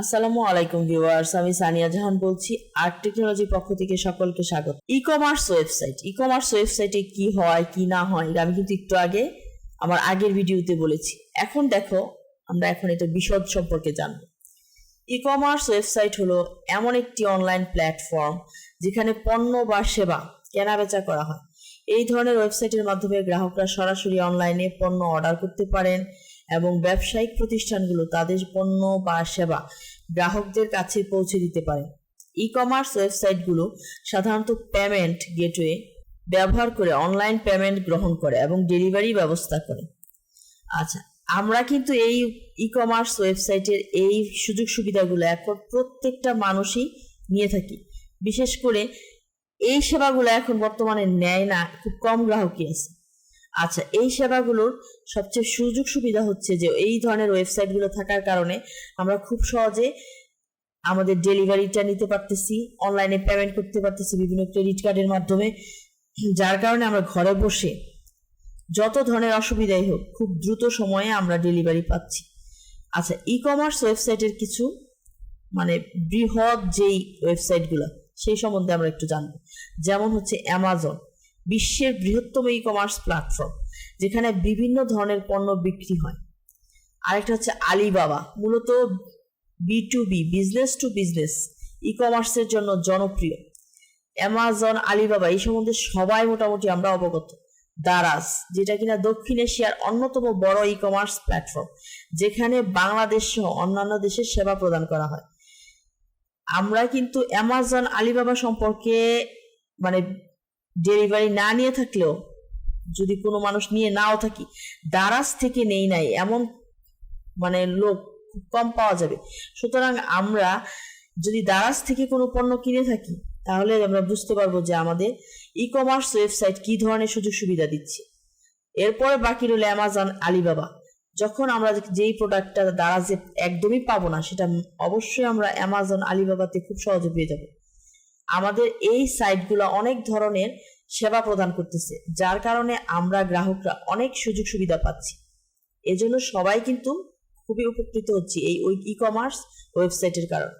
আসসালামু আলাইকুম ভিউয়ার্স, আমি সানিয়া জাহান বলছি। আর্ট টেকনোলজির পক্ষ থেকে সকলকে স্বাগত। E commerce website e commerce ওয়েবসাইটে কি হয়, কি না হয়, এটা আমি কিন্তু একটু আগে আমার আগের ভিডিওতে বলেছি। এখন দেখো, আমরা এখন এটা বিশদ সম্পর্কে জানব। ই কমার্স ওয়েবসাইট হলো এমন একটি অনলাইন প্ল্যাটফর্ম যেখানে পণ্য বা সেবা কেনাবেচা করা হয়। এই ধরনের ওয়েবসাইটের মাধ্যমে গ্রাহকরা সরাসরি অনলাইনে পণ্য অর্ডার করতে পারেন এবং ব্যবসায়িক প্রতিষ্ঠানগুলো তাদের পণ্য বা সেবা গ্রাহকদের কাছে পৌঁছে দিতে পারে। ই কমার্স ওয়েবসাইটগুলো সাধারণত পেমেন্ট গেটওয়ে ব্যবহার করে অনলাইন পেমেন্ট গ্রহণ করে এবং ডেলিভারি ব্যবস্থা করে। আচ্ছা আমরা কিন্তু এই ই কমার্স ওয়েবসাইটের এই সুযোগ সুবিধাগুলো এখন প্রত্যেকটা মানুষই নিয়ে থাকি। বিশেষ করে এই সেবাগুলো এখন বর্তমানে নেয় না, খুব কম গ্রাহকই আছে। আচ্ছা এই সেবাগুলোর সবচেয়ে সুযোগ সুবিধা হচ্ছে যে, এই ধরনের ওয়েবসাইটগুলো থাকার কারণে আমরা খুব সহজে আমাদের ডেলিভারিটা নিতে পারতেছি অনলাইনে পেমেন্ট করতে পারতেছি বিভিন্ন ক্রেডিট কার্ডের মাধ্যমে। যার কারণে আমরা ঘরে বসে যত ধরনের অসুবিধাই হোক, খুব দ্রুত সময়ে আমরা ডেলিভারি পাচ্ছি। আচ্ছা ই কমার্স ওয়েবসাইটের কিছু মানে বৃহৎ যেই ওয়েবসাইটগুলো সেই সম্বন্ধে আমরা একটু জানব। যেমন হচ্ছে অ্যামাজন বিশ্বের বৃহত্তম ই কমার্স প্ল্যাটফর্ম যেখানে বিভিন্ন ধরনের পণ্য বিক্রি হয়। আরেকটা হচ্ছে আলিবাবা, মূলত B to B business to business e কমার্সের জন্য জনপ্রিয়। অ্যামাজন আলিবাবা এই সম্বন্ধে সবাই মোটামুটি আমরা অবগত। দারাজ যেটা কিনা দক্ষিণ এশিয়ার অন্যতম বড় ই কমার্স প্ল্যাটফর্ম যেখানে বাংলাদেশ সহ অন্যান্য দেশের সেবা প্রদান করা হয়। আমরা কিন্তু অ্যামাজন আলিবাবা সম্পর্কে মানে ডেলিভারি না নিয়ে থাকলেও, যদি কোনো মানুষ নিয়ে নাও থাকি, দারাজ থেকে নেই নাই, এমন মানে লোক খুব কম পাওয়া যাবে। সুতরাং আমরা যদি দারাজ থেকে কোনো পণ্য কিনে থাকি, তাহলে আমরা বুঝতে পারব যে আমাদের ই কমার্স ওয়েবসাইট কি ধরনের সুযোগ সুবিধা দিচ্ছে। এরপরে বাকি রইল অ্যামাজন আলিবাবা যখন আমরা যেই প্রোডাক্টটা দারাজে একদমই পাবো না, সেটা অবশ্যই আমরা অ্যামাজন আলিবাবাতে খুব সহজে পেয়ে যাব। আমাদের এই সাইটগুলো অনেক ধরনের সেবা প্রদান করতেছে, যার কারণে আমরা গ্রাহকরা অনেক সুযোগ সুবিধা পাচ্ছি। এজন্য সবাই কিন্তু খুবই উপকৃত হচ্ছে এই ই কমার্স ওয়েবসাইটের কারণে।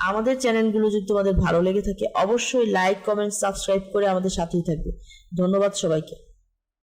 আমাদের চ্যানেলগুলো যদি তোমাদের ভালো লেগে থাকে, অবশ্যই লাইক কমেন্ট সাবস্ক্রাইব করে আমাদের সাথেই থাকবে। ধন্যবাদ সবাইকে।